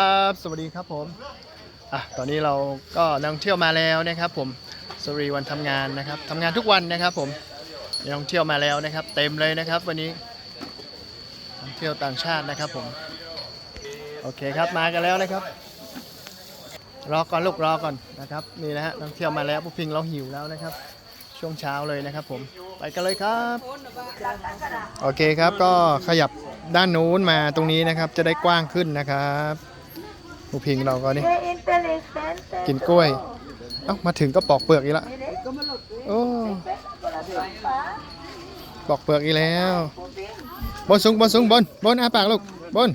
ครับสวัสดีครับผมอะตอนนี้เราก็นักท่องเที่ยวมาแล้วนะครับ ผมสรีวันทำงานนะครับทำงานทุกวันนะครับ ผมนักท่องเที่ยวมาแล้วนะครับ เต็มเลยนะครับ วันนี้นักท่องเที่ยวต่างชาตินะครับ ผมโอเคครับมากันแล้วนะครับ รอก่อนลูกรอก่อนนะครับนี่นะฮะนักท่องเที่ยวมาแล้วผู้พิงเราหิวแล้วนะครับ ช่วงเช้าเลยนะครับ ผมไปกันเลยครับโอเคครับก็ขยับด้านนู้นมาตรงนี้นะครับ จะได้กว้างขึ้นนะครับ ผู้พิงเราก็นี่ Qué inteligente. กินกล้วย เอ้ามาถึงก็ปอกเปลือกอีกแล้วโอ้ปอกเปลือกอีกแล้ว บนสูงบนสูงบนบนอาปากลูกบน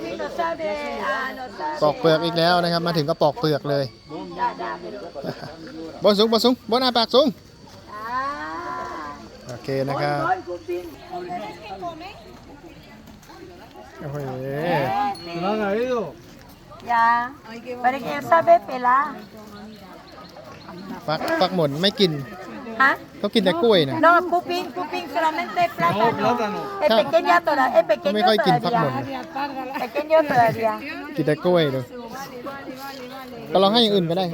Sí, no sabe, ah, no sabe. ปอกเปลือกอีกแล้วนะครับ มาถึงก็ปอกเปลือกเลย Ya, ya, pero- บนสูงบนสูงบนอาปากสูง Ah. โอเคนะครับ Voy, Pupín. โอ้โ Ya. Pero que no sabe pelar. ฟักฟักหมดไม่กิน ¿Ah? เขากินแต่กล้วยนะ No, Pupín, Pupín, solamente plátano. plátano. Es pequeña todavía, es เขาไม่ pequeño ค่อยกินฟักหมด todavía. Pequeño todavía. กินแต่กล้วยดูก็ลองให้อย่างอื่นก็ได้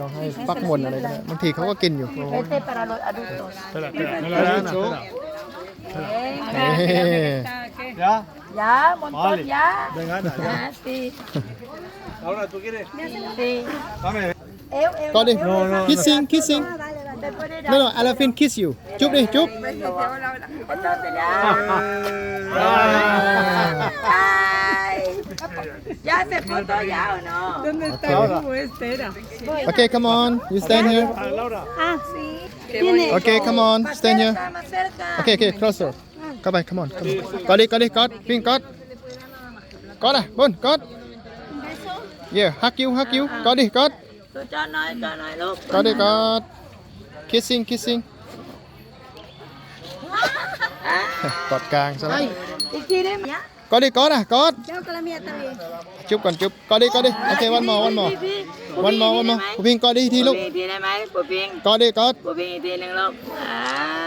ลองให้ฟักหมดอะไรก็ได้บางทีเขาก็กินอยู่ Este es para los adultos. Espera, espera, ¿me lo has dicho? ¿Ya? Ya, montón, Vale. ya. Venga, anda, ya. Ah, sí, Ahora, ¿tú quieres? sí. Dame. Eu, eu, ก็ดิ No, no, no. kissing kissing Después de ไม่หรอก elephant kiss you จุ๊บดิจุ๊บ Entonces ya. Ah. Ay. ¿Ya se foto ya o no? ¿Dónde está Ok. el jugo este? Era. Okay, come on. You stand here. Ah, Laura. Ah, sí. Tiene. Okay, come on. Más Stand here. cerca, más cerca. Okay, okay, closer. เข้าไป come on. Come on. กอดดิกอดดิกอดพิงกอดกอดอะบนกอด Yeah, hug you, hug you. กอดดิกอด Tú cho nói, cho nói lúc. กอดดิกอด kissing kissing กอดกลางซะแล้ว ¿Y quiere más? กอดดิกอดอะกอด Chao con la mía también. จุ๊บก่อนจุ๊บกอดดิกอดดิโอเค one more one more one more one more ผู้พิงกอดดิทีลูก Pupín, tiene más, Pupín. กอดดิกอด Pupín, tiene lúc. Ah.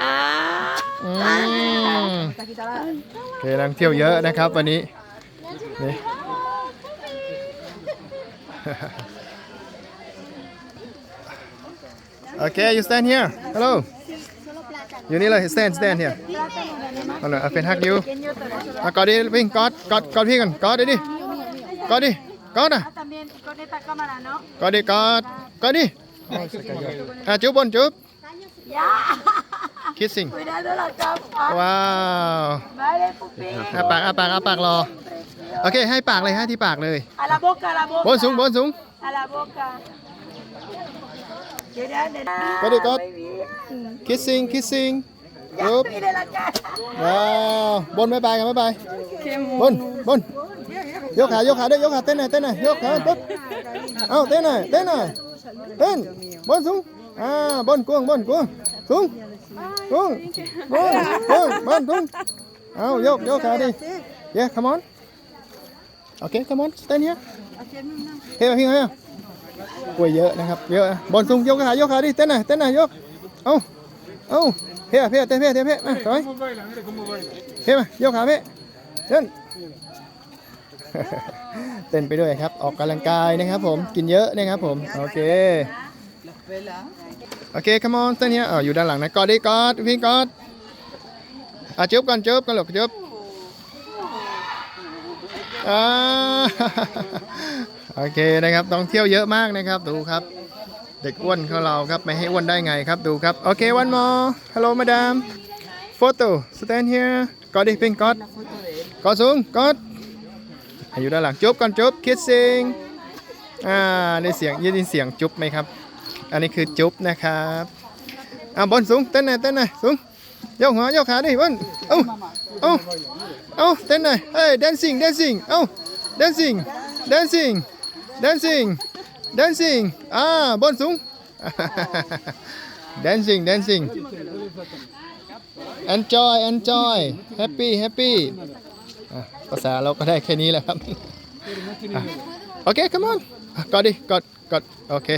อืมโอเคนักเที่ยวเยอะนะครับวันนี้นี่โอเค you stand here hello อยู่นี่เลย stand stand here เอาเลยเอาเป็นฮักยูอะกอดดิวิ่งกอดกอดกอดพี่กันกอดดิดิกอดดิกอดอะ También con esta cámara, ¿no? กอดดิกอดกอดดิอะจุ๊บบนจุ๊บ Ya. Kissing Cuidado la cama. ว้าว Vale, Pupín. อาปากอาปากอาปากรอ โอเค ให้ปากเลยให้ที่ปากเลย A la boca, a la boca. บนสูงบนสูง A la boca. Grande. Very good. Muy bien. kissing kissing Ya, จุ๊บ mire la cara. ว้าวบนบ๊ายบายกันบ๊ายบายบนบนยกขายกขาด้วยยกขาเต้นหน่อยเต้นหน่อยยกขาปุ๊บเอาเต้นหน่อยเต้นหน่อยเต้นบนสูงอ่าบนกวงบนกวง สูงกวงกวงกวงบนสูงเอายกยกขาดิ yeah come on okay come on stand here เฮ้ยพี่เฮ้ยกล้วยเยอะนะครับเยอะบนสูงยกขายกขาดิเต้นหน่อยเต้นหน่อยยกเอาเอาเพี้เพี้ยเต้นเพี้ยเต้นเพี้ยมาถอยเฮ้ยมายกขาเพ่เต้นเต้นไปด้วยครับ ออกกำลังกายนะครับผม กินเยอะนะครับผม โอเค โอเค come on เต้นเนี้ยอ๋ออยู่ด้านหลังนะกอดดิกอดพี่กอดอะจุ๊บกันจุ๊บกันหลกจุ๊บอ่าโอเคนะครับต้องเที่ยวเยอะมากนะครับดูครับ เด็กอ้วนของเราครับไม่ให้อ้วนได้ไงครับดูครับโอเค one more hello madam photo stand here กอดดิพิงกอดกอดสูงกอดอยู่ด้านหลังจุ๊บกันจุ๊บ kissing อ่าได้เสียงยินเสียงจุ๊บไหมครับ อันนี้คือจุ๊บนะครับอ่าบนสูงเต้นหน่อยเต้นหน่อยสูงยกหัวยกขาดิบนเอ้าเอ้าเอ้าเต้นหน่อยเฮ้ย dancing dancing เอ้า dancing dancing dancing dancing อ่าบนสูง dancing dancing enjoy enjoy happy happy ภาษาเราก็ได้แค่นี้แหละครับ โอเค come on อะกอดดิกอดกอดโอเค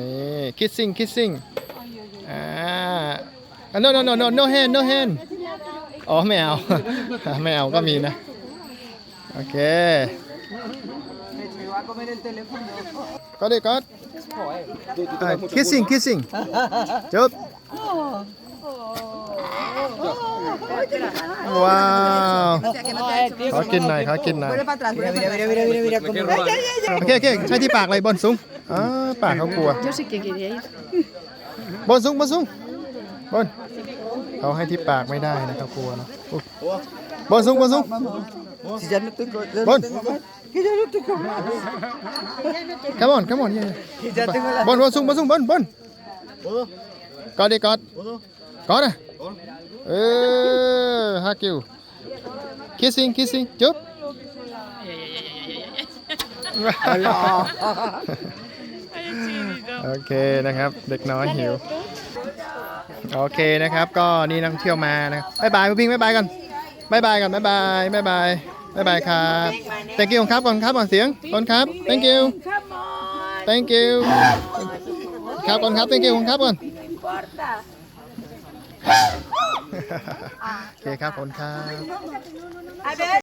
นี่ kissing kissing อ่า no no no no no hand no hand อ๋อไม่เอา ไม่เอาก็มีนะ โอเคก็ได้ก็ kissing kissing จบว้าวขอกินหน่อยขอกินหน่อย Mira, mira, mira, mira, mira, mira, cómo va. โอเคโอเคใช้ที่ปากเลยบนสูง อ่าปากเขากลัว Yo sé que quería ir. บนสูงบนสูงบนเขาให้ที่ปากไม่ได้นะเขากลัวนะอุ๊ยบนสูงบนสูง Si ya no tengo, ya Bon. no tengo más. Que ya no tengo más. come on come on yeah, Que ya tengo la. บนบนสูงบนสูงบนบนกอดดิกอดกอดอะเออฮักยู kissing kissing จุ๊บ โอเคนะครับ เด็กน้อยหิว โอเคนะครับ ก็นี่นักท่องเที่ยวมานะครับบายบายพี่พิงบายบายกันบายบายกันบายบายบายบายบายบายครับ thank you ครับก่อนครับก่อนเสียงก่อนครับ thank you thank you ครับก่อนครับ thank you ครับก่อน importa. โอเคครับขอบคุณครับ A ver.